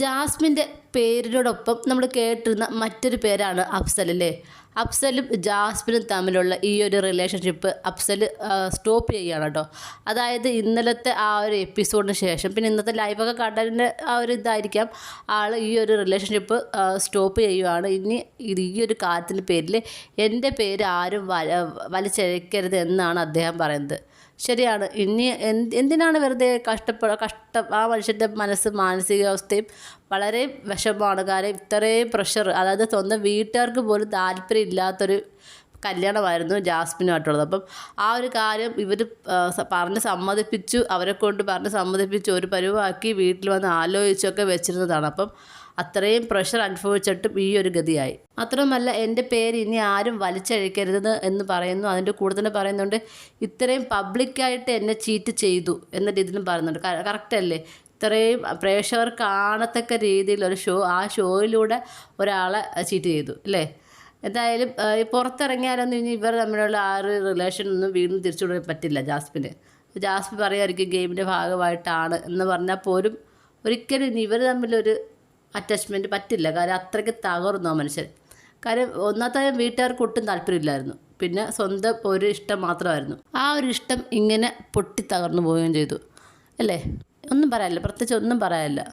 ജാസ്മിന്റെ പേരിനോടൊപ്പം നമ്മൾ കേട്ടിരുന്ന മറ്റൊരു പേരാണ് അഫ്സൽ അല്ലേ? അഫ്സലും ജാസ്മിനും തമ്മിലുള്ള ഈ ഒരു റിലേഷൻഷിപ്പ് അഫ്സൽ സ്റ്റോപ്പ് ചെയ്യുകയാണ് കേട്ടോ. അതായത് ഇന്നലത്തെ ആ ഒരു എപ്പിസോഡിന് ശേഷം പിന്നെ ഇന്നത്തെ ലൈവൊക്കെ കണ്ടതിന്റെ ആ ഒരു ഇതായിരിക്കാം ആൾ ഈ ഒരു റിലേഷൻഷിപ്പ് സ്റ്റോപ്പ് ചെയ്യുകയാണ് ഇനി ഇത് ഈ ഒരു കാര്യത്തിന്റെ പേരിൽ എന്റെ പേര് ആരും വല വലിച്ചഴക്കരുത് എന്നാണ് അദ്ദേഹം പറയുന്നത്. ശരിയാണ്. ഇനി എന്ത് എന്തിനാണ് വെറുതെ കഷ്ടപ്പെട കഷ്ട ആ മനുഷ്യന്റെ മനസ്സ് മാനസികാവസ്ഥയും വളരെ വിഷമമാണ്. കാരണം ഇത്രയും പ്രഷർ അതായത് സ്വന്തം വീട്ടുകാർക്ക് പോലും താല്പര്യം ഇല്ലാത്തൊരു കല്യാണമായിരുന്നു ജാസ്മിനുമായിട്ടുള്ളത്. അപ്പം ആ ഒരു കാര്യം ഇവർ പറഞ്ഞ് സമ്മതിപ്പിച്ചു അവരെ കൊണ്ട് പറഞ്ഞ് സമ്മതിപ്പിച്ചു ഒരു പരിവാക്കി വീട്ടിൽ വന്ന് ആലോചിച്ചൊക്കെ വെച്ചിരുന്നതാണ്. അപ്പം അത്രയും പ്രഷർ അനുഭവിച്ചിട്ടും ഈ ഒരു ഗതിയായി. മാത്രമല്ല എന്റെ പേര് ഇനി ആരും വലിച്ചഴിക്കരുത് എന്ന് പറയുന്നു. അതിന്റെ കൂടെ തന്നെ പറയുന്നുണ്ട് ഇത്രയും പബ്ലിക്കായിട്ട് എന്നെ ചീറ്റ് ചെയ്തു എന്ന രീതിയിലും പറയുന്നുണ്ട്. കറക്റ്റ് അല്ലേ? ഇത്രയും പ്രേക്ഷകർ കാണത്തക്ക രീതിയിൽ ഒരു ഷോ ആ ഷോയിലൂടെ ഒരാളെ ചീറ്റ് ചെയ്തു അല്ലേ? എന്തായാലും പുറത്തിറങ്ങിയാലൊന്നും ഇനി ഇവർ തമ്മിലുള്ള ആ ഒരു റിലേഷൻ ഒന്നും വീണ്ടും തിരിച്ചുവിടാൻ പറ്റില്ല ജാസ്മിന്. ജാസ്മിൻ പറയുമായിരിക്കും ഗെയിമിന്റെ ഭാഗമായിട്ടാണ് എന്ന് പറഞ്ഞാൽ പോലും ഒരിക്കലും ഇനി ഇവർ തമ്മിലൊരു അറ്റാച്ച്മെന്റ് പറ്റില്ല. കാര്യം അത്രയ്ക്ക് തകർന്നു ആ മനുഷ്യൻ. കാര്യം ഒന്നാമത്തെ വീട്ടുകാർക്ക് ഒട്ടും താല്പര്യമില്ലായിരുന്നു. പിന്നെ സ്വന്തം ഒരു ഇഷ്ടം മാത്രമായിരുന്നു. ആ ഒരു ഇഷ്ടം ഇങ്ങനെ പൊട്ടി തകർന്നു പോവുകയും ചെയ്തു. അല്ലേ? ഒന്നും പറയാനില്ല. പ്രത്യേകിച്ച് ഒന്നും പറയാനില്ല.